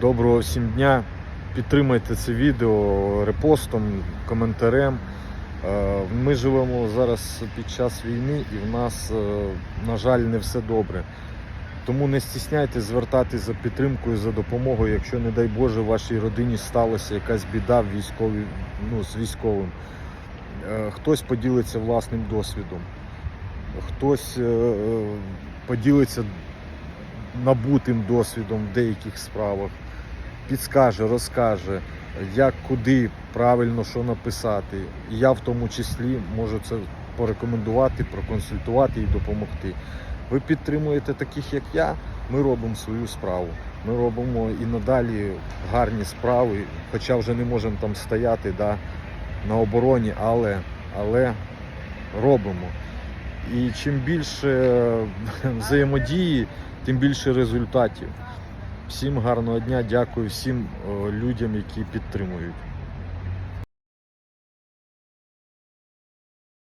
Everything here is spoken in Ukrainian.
Доброго всім дня. Підтримайте це відео репостом, коментарем. Е, Ми живемо зараз під час війни і в нас, е, на жаль, не все добре. Тому не стісняйтесь звертатись за підтримкою, за допомогою, якщо, не дай Боже, вашій родині сталася якась біда в військовій, ну, з військовим. Е, Хтось поділиться власним досвідом, хтось поділиться набутим досвідом в деяких справах, підскаже, розкаже, як куди правильно що написати. Я в тому числі можу це порекомендувати, проконсультувати і допомогти. Ви підтримуєте таких, як я, ми робимо свою справу. Ми робимо і надалі гарні справи, хоча вже не можемо там стояти да, на обороні, але, але робимо. І чим більше взаємодії, тим більше результатів. Всім гарного дня, дякую всім е, людям, які підтримують.